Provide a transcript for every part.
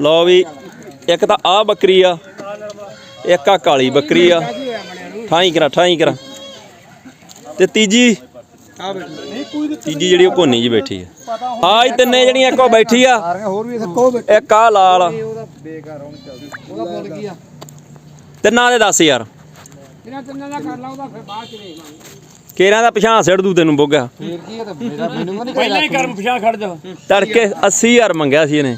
ਲਓ ਵੀ, ਇੱਕ ਤਾਂ ਆ ਬੱਕਰੀ ਆ, ਇੱਕ ਆ ਕਾਲੀ ਬੱਕਰੀ ਆ। ਠਾਈ ਕਰਾ ਠਾਈ ਕਰਾ। ਤੇ ਤੀਜੀ? ਤੀਜੀ ਜਿਹੜੀ ਉਹ ਕੋਨੀ ਚ ਬੈਠੀ ਆ। ਆ ਹੀ ਤਿੰਨੇ ਜਿਹੜੀਆਂ ਇੱਕੋ ਬੈਠੀ ਆ। ਇੱਕ ਆ ਲਾਲ ਆ। ਤਿੰਨਾਂ ਦੇ ਦੱਸ ਯਾਰ ਇਹਨਾਂ ਤਿੰਨਾਂ ਦਾ ਕਰ ਲਾ, ਉਹਦਾ ਫਿਰ ਬਾਅਦ ਚ ਵੇਖ ਲਾਂਗੇ। ਕੇਰਾਂ ਦਾ ਪਛਾਣ ਸਿੜ ਦੂ ਤੈਨੂੰ ਬੋਗਾ। ਫੇਰ ਕੀ ਆ ਤੇ ਮੇਰਾ ਮੈਨੂੰ ਨਹੀਂ ਪਹਿਲਾਂ ਹੀ ਕਰਮ ਪਿਛਾ ਖੜ ਜਾ। ਤੜਕੇ 80000 ਮੰਗਿਆ ਸੀ ਇਹਨੇ।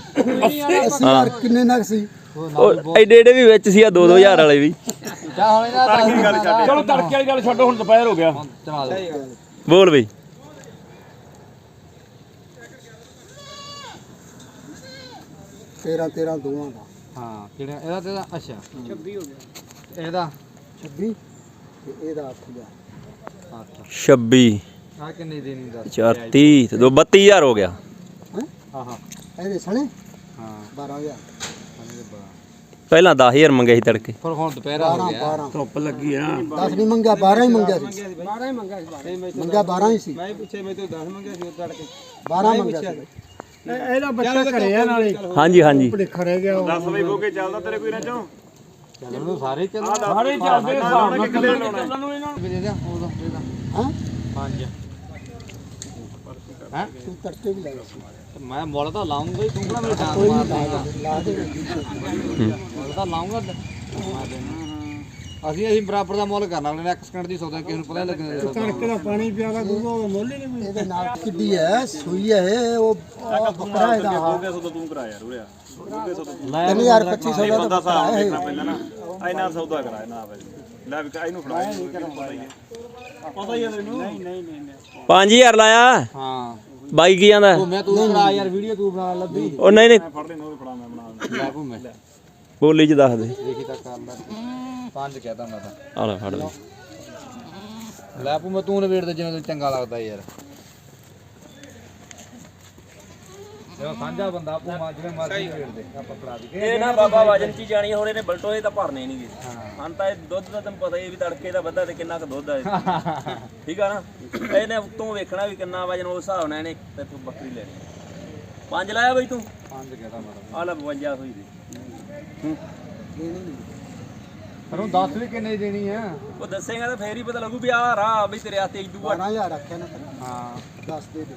ਯਾਰ ਕਿੰਨੇ ਨਗ ਸੀ? ਉਹ ਐਡੇ ਐਡੇ ਵੀ ਵਿੱਚ ਸੀ ਆ 2-2000 ਵਾਲੇ ਵੀ। ਜਾ ਹੁਣ ਇਹਦਾ ਗੱਲ ਛੱਡ ਚਲੋ ਤੜਕੇ ਵਾਲੀ ਗੱਲ ਛੱਡੋ ਹੁਣ ਦੁਪਹਿਰ ਹੋ ਗਿਆ। ਚਲਾ ਦੇ ਬੋਲ ਬਈ। ਤੇਰਾਂ ਤੇਰਾਂ ਦੋਵਾਂ ਦਾ। ਹਾਂ ਕਿਹੜਾ? ਇਹਦਾ ਤੇ ਇਹਦਾ ਅੱਛਾ। 26 ਹੋ ਗਿਆ। ਇਹਦਾ? 26 ਤੇ ਇਹਦਾ 8000 ਅੱਛਾ 26 ਆ ਕਿੰਨੀ ਦੇਣੀ ਦੱਸ 4 30 ਤੇ 2 32000 ਹੋ ਗਿਆ। ਆਹਾ। ਇਹਦੇ ਸਣੇ? ਹਾਂ। 12000 ਇਹਦੇ ਬੜਾ ਪਹਿਲਾਂ 10000 ਮੰਗੇ ਸੀ ਤੜਕੇ। ਪਰ ਹੁਣ ਦੁਪਹਿਰਾ ਹੋ 12 ਗਿਆ। 12 ਧੁੱਪ ਲੱਗੀ ਆ। 10 ਨਹੀਂ ਮੰਗਿਆ 12 ਹੀ ਮੰਗਿਆ ਸੀ। 12 ਹੀ ਮੰਗਿਆ ਸੀ 12 ਮੰਗਿਆ 12 ਹੀ ਸੀ। ਮੈਂ ਪਿੱਛੇ ਮੈਂ ਤੋਂ 10 ਮੰਗਿਆ ਸੀ ਤੜਕੇ। 12 ਮੰਗਿਆ ਸੀ ਇਹਦਾ ਬੱਚਾ ਘਰੇ ਆ ਨਾਲੇ। ਹਾਂਜੀ ਹਾਂਜੀ। ਭੁਲੇਖਾ ਰਹਿ ਗਿਆ ਉਹ। ਚੱਲਣ ਨੂੰ ਸਾਰੇ ਚੱਲ। ਸਾਰੇ ਚੱਲਦੇ ਹਿਸਾਬ ਨਾਲ ਕਿੱਲੇ ਲਾਉਣਾ ਨੂੰ ਇਹਨਾਂ ਦੇ ਦੇ ਉਹਦਾ ਦੇ ਦਾ ਹਾਂ? ਪੰਜ ਹੈ? ਤੂੰ ਤੜਕੇ ਵੀ ਲਾਇਆ ਸੀ। ਮੈਂ ਮੁੱਲ ਤਾਂ ਲਾਉਂਗਾ ਹੀ ਤੂੰ ਕਿਹੜਾ ਮੇਰੇ ਡਾਂਸ ਕੋਈ ਨਹੀਂ ਦੇਗਾ ਲਾ ਦੇ। ਮੁੱਲ ਤਾਂ ਲਾਉਂਗਾ ਮਾਰ ਦੇਣਾ। ਅਸੀਂ ਅਸੀਂ ਬਰਾਬਰ ਦਾ ਮੁੱਲ ਕਰਨਾ ਨੇ ਇੱਕ ਸਕਿੰਟ ਦੀ ਸੌਦਾ ਕਿਸੇ ਨੂੰ ਪਤਾ ਹੀ ਲੱਗਣਾ ਕਣਕ ਦਾ ਪਾਣੀ ਪਿਆ ਦਾ ਦੂਗਾ ਉਹ ਮੁੱਲ ਹੀ ਨਹੀਂ ਇਹਦੇ ਨਾਲ ਕਿੱਡੀ ਹੈ ਸੂਈ ਹੈ ਉਹ ਬੱਕਰਾ ਇਹਦਾ। ਹਾਂ ਤੂੰ ਕਰਾ ਯਾਰ ਉਰਿਆ 3250 ਦਾ ਤਾਂ ਬੱਕਰਾ ਹੈ ਇਹ। ਪਹਿਲਾਂ ਨਾ। ਐਨਾ ਸੌਦਾ ਕਰਾ ਨਾ ਆਵੇ। ਲੈ ਵੀ ਇਹਨੂੰ ਫੜਾ ਇਹਨੂੰ ਪਤਾ ਹੀ ਹੈ। ਪਤਾ ਹੀ ਹੈ ਤੈਨੂੰ? ਨਹੀਂ ਨਹੀਂ ਨਹੀਂ 5000 ਲਾਇਆ? ਹਾਂ। ਬਾਈ ਕੀ ਜਾਂਦਾ ਮੈਂ ਤੂੰ ਬਣਾ ਯਾਰ ਵੀਡੀਓ ਤੂੰ ਬਣਾ ਲੱਭੀ। ਉਹ ਨਹੀਂ ਨਹੀਂ। ਫੜ ਲੈਣਾ ਉਹ ਫੜਾ ਮੈਂ ਬਣਾ ਲੈ ਭੂਮੇ ਬੋਲੀ ਚ ਦੱਸ ਦੇ। ਦੇਖੀ ਤਾਂ ਕਰ ਲੈ। ਪੰਜ ਕਹਿਤਾ ਮੈਂ ਤਾਂ। ਆ ਲੈ ਫੜ ਲੈ। ਲੈ ਭੂਮੇ ਤੂੰ ਨਵੇੜ ਦੇ ਜਿਵੇਂ ਤੈਨੂੰ ਚੰਗਾ ਲੱਗਦਾ ਯਾਰ। ਇਹ ਸਾਂਝਾ ਬੰਦਾ ਭੂਮਾ ਜਿਵੇਂ ਮਰਜ਼ੀ ਨਵੇੜ ਦੇ ਆਪਾਂ ਫੜਾ ਦੀ। ਇਹ ਨਾ ਬਾਬਾ ਵਜਨ ਚ ਜਾਣੀ ਹੋਰ ਇਹਨੇ ਬਲਟੋਏ ਤਾਂ ਭਰਨੇ ਨਹੀਂਗੇ। ਹਾਂ। ਤਾਂ ਇਹ ਦੁੱਧ ਦਾ ਤੈਨੂੰ ਪਤਾ ਹੀ ਹੈ ਵੀ ਤੜਕੇ ਦਾ ਵੱਧਾ ਤੇ ਕਿੰਨਾ ਕੁ ਦੁੱਧ ਆ ਇਹ। ਠੀਕ ਆ ਨਾ? ਇਹਨੇ ਉੱਤੋਂ ਵੇਖਣਾ ਵੀ ਕਿੰਨਾ ਵਜਨ ਉਸ ਹਿਸਾਬ ਨਾਲ ਇਹਨੇ ਤੇਥੋਂ ਬੱਕਰੀ ਲੈਣੀ ਪੰਜ ਲਾਇਆ ਬਈ ਤੂੰ? ਪੰਜ ਕਹਿਤਾ ਮੈਂ ਆ ਲੈ 52 ਹੋਈ ਦੇ। ਤੈਨੂੰ ਦੱਸ ਵੀ ਕਿੰਨੇ ਦੀ ਦੇਣੀ ਆ। ਉਹ ਦੱਸੇਗਾ ਤਾਂ ਫੇਰ ਹੀ ਪਤਾ ਲੱਗੂ ਵੀ ਆ ਰਾਹ ਵੀ ਤੇਰੇ ਹੱਥੇ ਇਦੂ 12000 ਰੱਖਿਆ ਨਾ। ਹਾਂ। ਦੱਸ ਦੇ ਦੇ।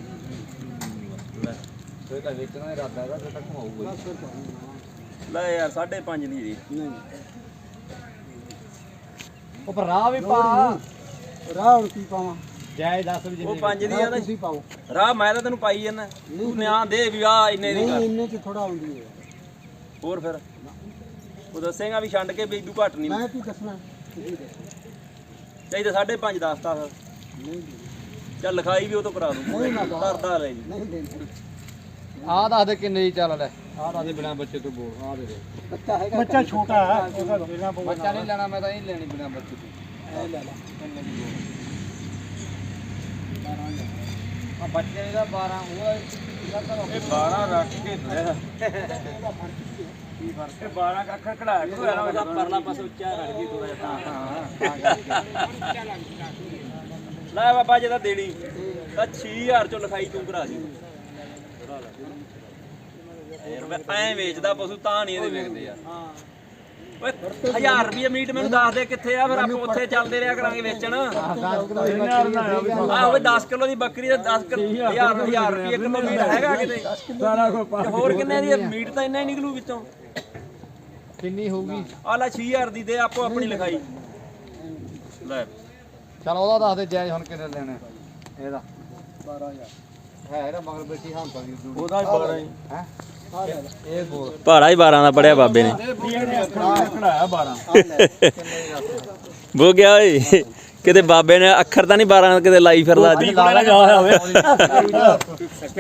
ਤੇ ਤਾਂ ਵੇਚਣਾ ਦਾ ਇਰਾਦਾ ਹੈਗਾ ਤੇ ਤਾਂ ਘੁਮਾਊਗਾ ਲੈ ਯਾਰ 5.5 ਦੀ ਦੇ ਨਹੀਂ ਉਹ ਪਰ ਰਾਹ ਵੀ ਪਾ। ਰਾਹ ਹੁਣ ਕੀ ਪਾਵਾਂ? ਜਾਇ ਦੱਸ ਵੀ ਉਹ 5 ਦੀ ਆ ਨਾ। ਤੁਸੀਂ ਪਾਓ। ਰਾਹ ਮੈਂ ਤਾਂ ਤੈਨੂੰ ਪਾਈ ਜਾਂਦਾ। ਤੂੰ ਨਿਆਂ ਦੇ ਵੀ ਆ ਇੰਨੇ ਦੀ ਨਹੀਂ ਕਰ ਇੰਨੇ ਚ ਥੋੜਾ ਆਉਂਦੀ ਹੈ। ਹੋਰ ਫਿਰ? ਉਹ ਦੱਸੇਗਾ ਵੀ ਛੱਡ ਕੇ ਵੀ ਇਦੂ ਘੱਟ ਨਹੀਂ। ਮੈਂ ਕੀ ਦੱਸਣਾ? ਤੁਸੀਂ ਦੇ ਚਾਹੀਦਾ 5.5 ਦੱਸਤਾ ਫਿਰ। ਨਹੀਂ ਚੱਲ ਲਿਖਾਈ ਵੀ ਉਹ ਤੋਂ ਕਰਾ ਦੂੰ। ਨਹੀਂ ਨਾ ਕਰਾ। ਕਰਦਾ ਲੈ ਜੀ। ਨਹੀਂ ਦੇਣਾ ਆਹ ਦੱਸ ਦੇ ਕਿੰਨੇ ਦੀ ਚੱਲ ਲੈ। ਆਹ ਦੱਸ ਦੇ ਬਿਨਾ ਬੱਚੇ ਤੋਂ ਬੋਲ ਆਹ ਦੇ ਦੇ। ਬੱਚਾ ਹੈਗਾ ਬੱਚਾ ਛੋਟਾ ਹੈ ਉਹਦਾ ਪਊਗਾ ਬੱਚਾ ਨਹੀਂ ਲੈਣਾ ਮੈਂ ਤਾਂ ਇਹ ਲੈਣੀ ਬਿਨਾ ਬੱਚੇ ਤੋਂ। ਇਹ ਲੈ ਲਾ। ਕਿੰਨੇ ਦੀ ਬੋਲ? ਆ। ਬੱਚੇ ਦਾ 12 ਉਹ ਇਹ 12 ਰੱਖ ਕੇ ਕੀ ਫ਼ਰਕ ਹੈ 12 ਅੱਖਰ ਕਢਾ ਕੇ ਉਹਦਾ ਪਰਲਾ ਪਾਸੇ ਉੱਚਾ ਰੱਖ ਦੀ ਥੋੜਾ ਜਿਹਾ ਤਾਂ। ਲੈ ਬਾਬਾ ਜੇ ਤਾਂ ਦੇਣੀ। ਤਾਂ 6000 ਚੋਂ ਲਿਖਾਈ ਤੂੰ ਕਰਾ ਦੀ। ਯਾਰ ਮੈਂ ਐਂ ਵੇਚਦਾ ਪਸ਼ੂ ਤਾਂ ਨਹੀਂ ਇਹਦੇ ਵੇਚਦੇ ਯਾਰ। ਓਏ 1000 ਰੁਪਏ ਮੀਟ ਮੈਨੂੰ ਦੱਸ ਦੇ ਕਿੱਥੇ ਆ ਫਿਰ ਆਪਾਂ ਉੱਥੇ ਚੱਲਦੇ ਰਿਹਾ ਕਰਾਂਗੇ ਵੇਚਣ। ਆਹ ਓਏ 10 ਕਿਲੋ ਦੀ ਬੱਕਰੀ ਦਾ 10 ਕਿਲੋ 1000 1000 ਰੁਪਏ ਕਿਲੋ ਮੀਟ ਹੈਗਾ ਕਿਤੇ? ਸਾਰਾ ਕੋ ਤੇ ਹੋਰ ਕਿੰਨੇ ਦੀ? ਮੀਟ ਤਾਂ ਇੰਨਾ ਹੀ ਨਿਕਲੂ ਵਿੱਚੋਂ। ਕਿੰਨੀ ਹੋਊਗੀ? ਆ ਲੈ 6000 ਦੀ ਦੇ ਆਪੋ ਆਪਣੀ ਲਿਖਾਈ। ਲੈ। ਚਲ ਉਹਦਾ ਦੱਸ ਦੇ ਜਾਇ ਹੁਣ ਕਿੰਨੇ ਲੈਣੇ ਇਹਦਾ। 12000 ਹੈ ਇਹਦਾ ਮਗਰ ਬੈਠੀ ਹਾਂ ਤਾਂ ਉਹਦਾ ਹੀ 12 ਹੀ। ਹੈ? ਇਹ ਬੋਲ ਭਾੜਾ ਹੀ 12 ਦਾ ਪੜਿਆ ਬਾਬੇ ਨੇ। ਕਢਾਇਆ 12 ਬੋ ਗਿਆ ਓਏ। ਕਿਤੇ ਬਾਬੇ ਨੇ ਅੱਖਰ ਤਾਂ ਨਹੀਂ 12 ਕਿਤੇ ਲਾਈ ਫਿਰਦਾ ਅੱਜ।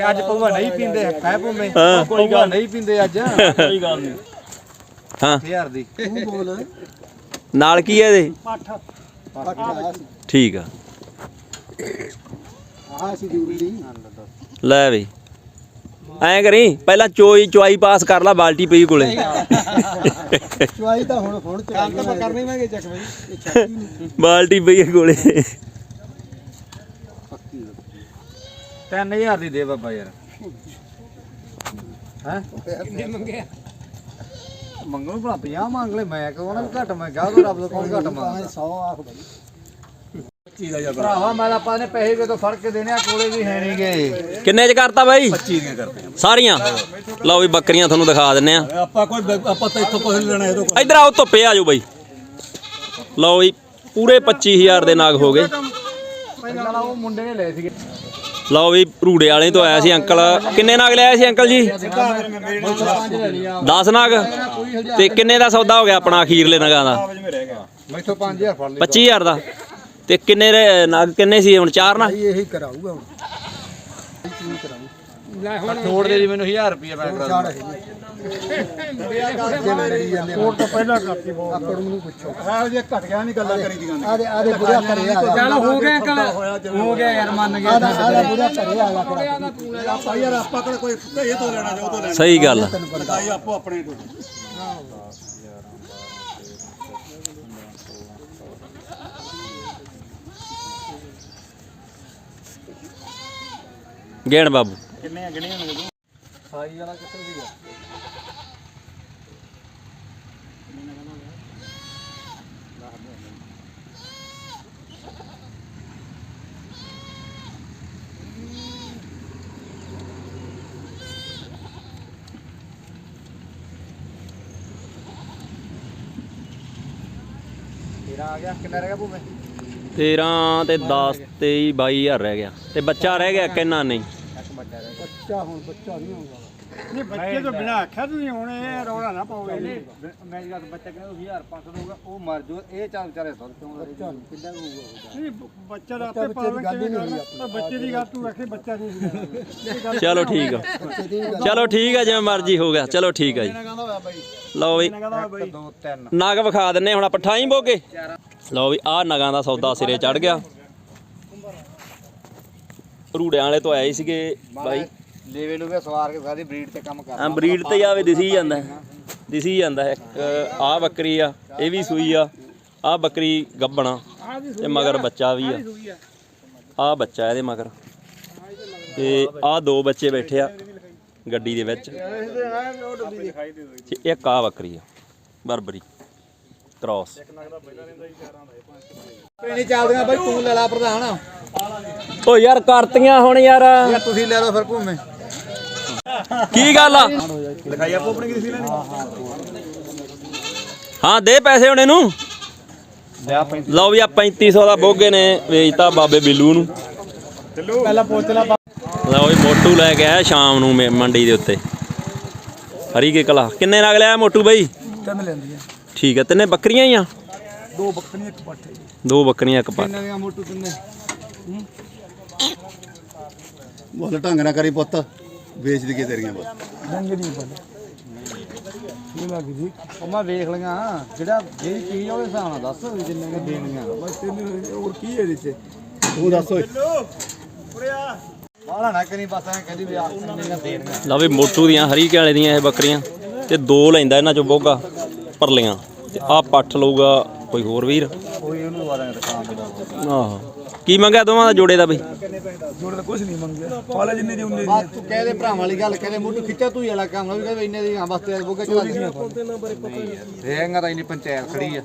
ਅੱਜ ਪਊਆ ਨਹੀਂ ਪੀਂਦੇ ਹੈ ਭੂਮੇ? ਹਾਂ। ਕੋਈ ਗੱਲ ਨਹੀਂ ਪੀਂਦੇ ਅੱਜ। ਕੋਈ ਗੱਲ ਨਹੀਂ। ਹਾਂ। 1000 ਦੀ। ਤੂੰ ਬੋਲ ਨਾਲ ਕੀ ਹੈ ਇਹਦੇ? ਪੱਠ। ਠੀਕ ਆ। ਆਹ ਸੀ ਜੂਲੀ ਲੈ ਬਈ ਐਂ ਕਰੀ ਪਹਿਲਾਂ ਚੋਈ ਚੁਆਈ ਪਾਸ ਕਰ ਲਾ ਬਾਲਟੀ ਪਈ ਕੋਲੇ। ਚੁਆਈ ਤਾਂ ਹੁਣ ਹੁਣ ਤੇ ਕੰਮ ਤਾਂ ਕਰਨੀ ਮੈਂ ਚੱਕ ਬਈ। ਬਾਲਟੀ ਪਈ ਕੋਲੇ। ਪੱਕੀ 3000 ਦੀ ਦੇ ਬਾਬਾ ਯਾਰ। ਹੈ? ਕਿੰਨੇ ਮੰਗਿਆ। ਮੰਗੋ ਭਲਾ 50 ਮੰਗ ਲੈ ਮੈਂ ਕਹਣਾ ਵੀ ਘੱਟ ਮੈਂ ਤੋਂ ਰੱਬ ਤੋਂ ਕੌਣ ਘੱਟ ਮੰਗਦਾ 100 ਆਖ ਬਈ। ਭਰਾਵਾ ਮੈਂ ਤਾਂ ਆਪਾਂ ਨੇ ਪੈਸੇ ਵੀ ਤੋਂ ਫੜ ਕੇ ਦੇਣੇ ਆ ਕੋਲੇ ਵੀ ਹੈ ਨਹੀਂਗੇ ਕਿੰਨੇ ਚ ਕਰਤਾ ਬਾਈ? 25 ਦੀਆਂ ਕਰਦੇ ਸਾਰੀਆਂ? ਲਓ ਵੀ ਬੱਕਰੀਆਂ ਤੁਹਾਨੂੰ ਦਿਖਾ ਦਿੰਨੇ ਆ। ਆਪਾਂ ਕੋਈ ਆਪਾਂ ਤਾਂ ਇੱਥੋਂ ਕੁਝ ਲੈਣਾ ਇਹਦੋਂ ਇਧਰ ਆਓ ਧੁੱਪੇ ਆ ਜਾਓ ਬਾਈ। ਲਓ ਵੀ ਪੂਰੇ 25000 ਦੇ ਨਾਗ ਹੋ ਗਏ। ਪਹਿਲਾਂ ਤਾਂ ਉਹ ਮੁੰਡੇ ਨੇ ਲਏ ਸੀਗੇ। ਲਓ ਵੀ ਰੂੜੇ ਵਾਲੇ ਤੋਂ ਆਇਆ ਸੀ ਅੰਕਲ। ਕਿੰਨੇ ਨਾਗ ਲਿਆਏ ਸੀ ਅੰਕਲ ਜੀ? ਪੰਜ ਲੈ ਲਿਆ 10 ਨਾਗ? ਤੇ ਕਿੰਨੇ ਦਾ ਸੌਦਾ ਹੋ ਗਿਆ ਆਪਣਾ ਅਖੀਰਲੇ ਨਗਾਂ ਦਾ? ਮੈਥੋਂ 5000 ਫੜ ਲਈ 25000 ਦਾ? ਤੇ ਕਿੰਨੇ ਰੇ- ਨਗ ਕਿੰਨੇ ਸੀ ਹੁਣ? ਚਾਰ ਨਾ? ਇਹੀ ਕਰਾਊਗਾ ਹੁਣ। ਲੈ ਹੁਣ ਛੋੜ ਦੇ ਜੀ ਮੈਨੂੰ 1000 ਰੁਪਏ ਮੈਂ ਕਰਾ ਛਾੜ ਹੈ ਕੋਰ ਤਾਂ ਪਹਿਲਾਂ ਕਰਤੀ ਬਹੁਤ। ਆਕੜ ਨੂੰ ਪੁੱਛੋ। ਇਹੋ ਜਿਹਾ ਘਟ ਗਿਆ ਨਹੀਂ ਗੱਲਾਂ ਕਰੀ ਦੀਆਂ ਆਦੇ ਆਦੇ ਬੁਰਾ ਕਰੇ ਆ ਚੱਲ ਹੋ ਗਿਆ ਅੰਕਲ ਹੋ ਗਿਆ ਯਾਰ ਮੰਨ ਗਿਆ। ਆਦਾ ਆਦਾ ਬੁਰਾ ਕਰੇ ਆ ਲਾ ਆਪਾਂ ਯਾਰ ਆਪਾਂ ਕਿਹੜਾ ਕੋਈ ਇਹ ਤੋਂ ਲੈਣਾ ਜੋ ਤੋਂ ਲੈਣਾ। ਸਹੀ ਗੱਲ ਆ। ਲਗਾਈ ਆਪੋ ਆਪਣੇ ਤੋਂ। ਗੇਣ ਬਾਬੂ। ਕਿੰਨੇ ਆ ਗਿਣੀਆਂ ਨੇ ਸਾਈ ਵਾਲਾ ਕਿੱਥੇ ਸੀਗਾ? ਤੇਰਾ ਆ ਗਿਆ ਕਿੰਨਾ ਰਹਿ ਗਿਆ ਭੂਮੇ? 13 ਤੇ 10 23 22000 ਰਹਿ ਗਿਆ। ਤੇ ਬੱਚਾ ਰਹਿ ਗਿਆ ਕਿੰਨਾ ਨਹੀਂ। ਬੱਚਾ ਹੁਣ ਬੱਚਾ ਨਹੀਂ ਹੋਊਗਾ ਨਹੀਂ ਬੱਚੇ ਤੋਂ ਬਿਨਾ ਆਖਿਆ ਤੁਸੀਂ ਹੁਣ ਇਹ ਰੌਲਾ ਨਾ ਪਾਓਗੇ ਮੈਂ ਜਿਹੜਾ ਬੱਚਾ ਕਹਿੰਦਾ 1500 ਦਊਗਾ ਉਹ ਮਰ ਜੂ ਇਹ ਚੱਲ ਵਿਚਾਰੇ ਸੁਣ ਕਿਉਂ ਬੱਚਾ ਕਿੱਦਾਂ ਹੋਊਗਾ ਨਹੀਂ ਬੱਚਾ ਦਾ ਆਪੇ ਪਾਲਣ ਕਿਵੇਂ ਕਰਨਾ ਪਰ ਬੱਚੇ ਦੀ ਗੱਲ ਤੂੰ ਰੱਖੇ ਬੱਚਾ ਨਹੀਂ ਇਹ ਚਲੋ ਠੀਕ ਆ। ਚਲੋ ਠੀਕ ਆ ਜਿਵੇਂ ਮਰਜ਼ੀ ਹੋ ਗਿਆ ਚਲੋ ਠੀਕ ਆ ਜੀ। ਲਓ ਵੀ। ਕਹਿੰਦਾ ਬਾਈ? 2 3 ਨਗ ਵਿਖਾ ਦਿੰਨੇ ਹੁਣ ਆਪਾਂ ਠਾਈ ਬੋਗੇ? ਲਓ ਵੀ ਆਹ ਨਗਾਂ ਦਾ ਸੌਦਾ ਸਿਰੇ ਚੜ ਗਿਆ। ਰੂੜਿਆਂ ਵਾਲੇ ਤੋਂ ਆਏ ਸੀਗੇ ਬਾਈ। ਲੇਵੇ ਲੂਵੇ ਸਵਾਰ ਕੇ ਸਾਰੀ ਬਰੀਡ ਤੇ ਕੰਮ ਕਰ ਆ ਬਰੀਡ ਤੇ ਆਵੇ ਦਿਸੀ ਜਾਂਦਾ। ਦਿਸੀ ਜਾਂਦਾ ਹੈ। ਇੱਕ ਆ ਬੱਕਰੀ ਆ ਇਹ ਵੀ ਸੂਈ ਆ। ਆ ਬੱਕਰੀ ਗੱਬਣਾ ਤੇ ਮਗਰ ਬੱਚਾ ਵੀ ਆ। ਆ ਬੱਚਾ ਇਹਦੇ ਮਗਰ। ਤੇ ਆ ਦੋ ਬੱਚੇ ਬੈਠੇ ਆ ਗੱਡੀ ਦੇ ਵਿੱਚ। ਤੇ ਇੱਕ ਆ ਬੱਕਰੀ ਆ ਬਰਬਰੀ। ਕ੍ਰਾਸ ਨਹੀਂ ਚੱਲਦੀਆਂ ਬਾਈ ਤੂੰ ਲੈ ਲਾ ਪ੍ਰਧਾਨ। ਓ ਯਾਰ ਕਰਤੀਆਂ ਹੁਣ ਯਾਰ। ਤੁਸੀਂ ਲੈ ਲਓ ਫਿਰ ਭੂਮੇ ਕੀ ਗੱਲ ਆ? ਲਿਖਾਈ ਆਪੋ ਆਪਣੀ ਕਿਸੇ ਲੈਣੀ ਹਾਂ ਦੇ ਪੈਸੇ ਹੁਣ ਇਹਨੂੰ। ਲਓ ਵੀ ਆ 3500 ਦਾ ਬੋਗੇ ਨੇ ਵੇਚਤਾ ਬਾਬੇ ਬਿੱਲੂ ਨੂੰ। ਪਹਿਲਾਂ ਪੁੱਛ ਲਾ ਲਓ ਵੀ ਮੋਟੂ ਲੈ ਕੇ ਆਇਆ ਸ਼ਾਮ ਨੂੰ ਮੰਡੀ ਦੇ ਉੱਤੇ। ਹਰੀ ਕੇ ਕਲਾ। ਕਿੰਨੇ ਨਗ ਲਿਆ ਮੋਟੂ ਬਾਈ? ਤਿੰਨ ਲੈਂਦੀ ਆ ਠੀਕ ਹੈ ਤਿੰਨੇ ਬੱਕਰੀਆਂ ਹੀ ਆ? ਦੋ ਬੱਕਰੀਆਂ ਇੱਕ ਪੱਠੇ ਦੋ ਬੱਕਰੀਆਂ ਇੱਕ ਪੱਟ ਕਿੰਨੇ ਦੀਆਂ ਮੋਟੂ ਤਿੰਨੇ ਬੋਲ ਢੰਗ ਨਾ ਕਰੀ ਪੁੱਤ। ਵੇਚ ਦਈਏ ਤੇਰੀਆਂ ਬਸ। ਨਹੀਂ ਪਤਾ ਇਹ ਲੱਗ ਜੀ ਉਹ ਮੈਂ ਵੇਖ ਲਈਆਂ ਜਿਹੜਾ ਜਿਹੜੀ ਚੀਜ਼ ਉਹਦੇ ਹਿਸਾਬ ਨਾਲ ਦੱਸ ਵੀ ਜਿੰਨੇ ਕੁ ਦੇਣੀਆਂ। ਬਸ ਤੈਨੂੰ ਹੋਰ ਕੀ ਹੈ ਇਹਦੇ ਚ? ਤੂੰ ਦੱਸ ਓਏ। ਬਾਹਲਾ ਨਾ ਕਰੀ ਬਸ ਐਂ ਕਹਿੰਦੀ ਵੀ ਆ ਇੰਨੀਆਂ ਦੇਣੀਆਂ। ਲਓ ਵੀ ਮੋਟੂ ਦੀਆਂ ਹਰੀ ਕੇ ਵਾਲੇ ਦੀਆਂ ਇਹ ਬੱਕਰੀਆਂ। ਤੇ ਦੋ ਲੈਂਦਾ ਇਹਨਾਂ ਚੋਂ ਬੋਗਾ ਪਰਲੀਆਂ। ਤੇ ਆ ਪੱਠ ਲਊਗਾ ਕੋਈ ਹੋਰ ਵੀਰ? ਕੋਈ ਉਹਨੂੰ ਵਾਰਾਂ ਦੁਕਾਨ ਤੇ ਆਹੋ। ਕੀ ਮੰਗਿਆ ਦੋਵਾਂ ਦਾ ਜੋੜੇ ਦਾ ਬਈ? ਜੋੜੇ ਤਾਂ ਕੁਝ ਨਹੀਂ ਮੰਗਿਆ। ਪਾਲੇ ਜਿੰਨੇ ਦੀ ਉਹਨੇ ਬਸ ਤੂੰ ਕਹਿ ਦੇ ਭਰਾਵਾਂ ਵਾਲੀ ਗੱਲ ਕਹਿੰਦੇ ਮੋਟੂ ਖਿੱਚਾ ਤੂੰ ਹੀ ਵਾਲਾ ਕੰਮ ਵੀ ਕਹਿੰਦੇ ਇੰਨੇ ਦੀ ਹਾਂ ਬਸ ਤੇ ਬੋਗਾ ਚਲਾ ਦੇ। ਦੇਗਾ ਤਾਂ ਇੰਨੀ ਪੰਚਾਇਤ ਖੜੀ ਆ।